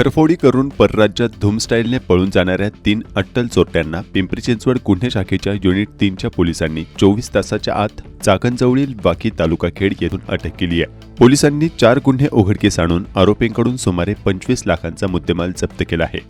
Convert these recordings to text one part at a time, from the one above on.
घरफोडी करून परराज्यात धूमस्टाईलने पळून जाणाऱ्या तीन अट्टल चोरट्यांना पिंपरी चिंचवड गुन्हे शाखेच्या युनिट तीनच्या पोलिसांनी चोवीस तासाच्या आत चाकणजवळील वाकी तालुका खेड येथून अटक केली आहे. पोलिसांनी चार गुन्हे उघडकीस आणून आरोपींकडून सुमारे पंचवीस लाखांचा मुद्देमाल जप्त केला आहे.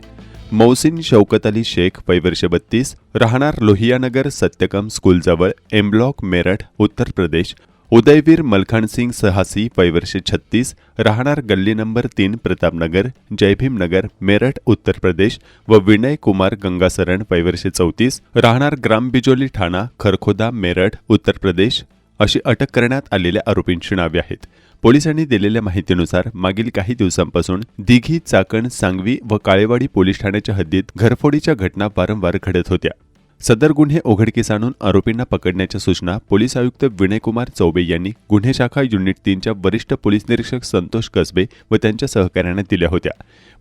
मौसिन शौकत अली शेख वय वर्ष बत्तीस राहणार लोहियानगर सत्यकम स्कूलजवळ एम ब्लॉक मेरठ उत्तर प्रदेश उदयवीर मलखान सिंग सहासी वय छत्तीस राहणार गल्ली नंबर तीन प्रतापनगर जयभीमनगर मेरठ उत्तर प्रदेश व विनय कुमार गंगासरण वय चौतीस राहणार ग्राम बिजोली ठाणा खरखोदा मेरठ उत्तर प्रदेश अशी अटक करण्यात आलेल्या आरोपींची नावे आहेत. पोलिसांनी दिलेल्या माहितीनुसार मागील काही दिवसांपासून दिघी चाकण सांगवी व काळेवाडी पोलीस ठाण्याच्या हद्दीत घरफोडीच्या घटना वारंवार घडत होत्या. सदर गुन्हे उघडकीस आणून आरोपींना पकडण्याच्या सूचना पोलीस आयुक्त विनयकुमार चौबे यांनी गुन्हे शाखा युनिट तीनच्या वरिष्ठ पोलीस निरीक्षक संतोष कसबे व त्यांच्या सहकाऱ्यांना दिल्या होत्या.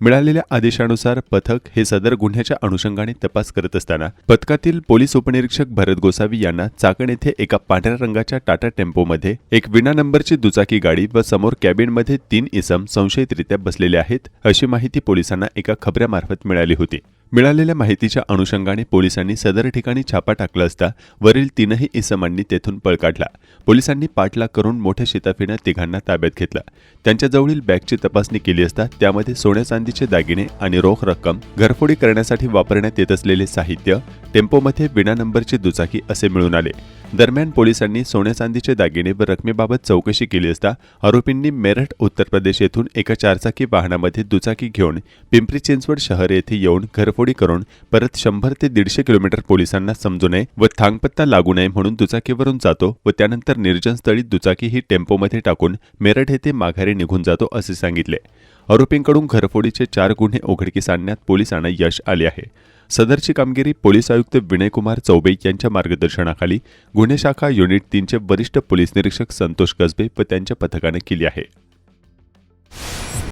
मिळालेल्या आदेशानुसार पथक हे सदर गुन्ह्याच्या अनुषंगाने तपास करत असताना पथकातील पोलीस उपनिरीक्षक भरत गोसावी यांना चाकण येथे एका पांढऱ्या रंगाच्या टाटा टेम्पोमध्ये एक विना नंबरची दुचाकी गाडी व समोर कॅबिनमध्ये तीन इसम संशयितरित्या बसलेले आहेत अशी माहिती पोलिसांना एका खबऱ्यामार्फत मिळाली होती. मिळालेल्या माहितीच्या अनुषंगाने पोलिसांनी सदर ठिकाणी छापा टाकला असता वरील तीनही इसमांनी तेथून पळ काढला. पोलिसांनी पाठलाग करून मोठ्या शिताफीनं तिघांना ताब्यात घेतला. त्यांच्याजवळील बॅगची तपासणी केली असता त्यामध्ये सोन्या चांदीचे दागिने आणि रोख रक्कम घरफोडी करण्यासाठी वापरण्यात येत असलेले साहित्य टेम्पोमध्ये विना नंबरची दुचाकी असे मिळून आले. दरम्यान पोलिसांनी सोन्या चांदीचे दागिने व रकमेबाबत चौकशी केली असता आरोपींनी मेरठ उत्तर प्रदेश येथून एका चारचाकी वाहनामध्ये दुचाकी घेऊन पिंपरी चिंचवड शहर येथे येऊन घरफोडी करून परत शंभर ते दीडशे किलोमीटर पोलिसांना समजू नये व थांगपत्ता लागू नये म्हणून दुचाकीवरून जातो व त्यानंतर निर्जनस्थळी दुचाकी ही टेम्पोमध्ये टाकून मेरठ येथे माघारी निघून जातो असे सांगितले. आरोपींकडून घरफोडीचे चार गुन्हे उघडकीस आणण्यात पोलिसांना यश आले आहे. सदरची कामगिरी पोलीस आयुक्त विनयकुमार चौबे यांच्या मार्गदर्शनाखाली गुन्हे शाखा युनिट तीनचे वरिष्ठ पोलीस निरीक्षक संतोष कसबे व त्यांच्या पथकाने केली आहे.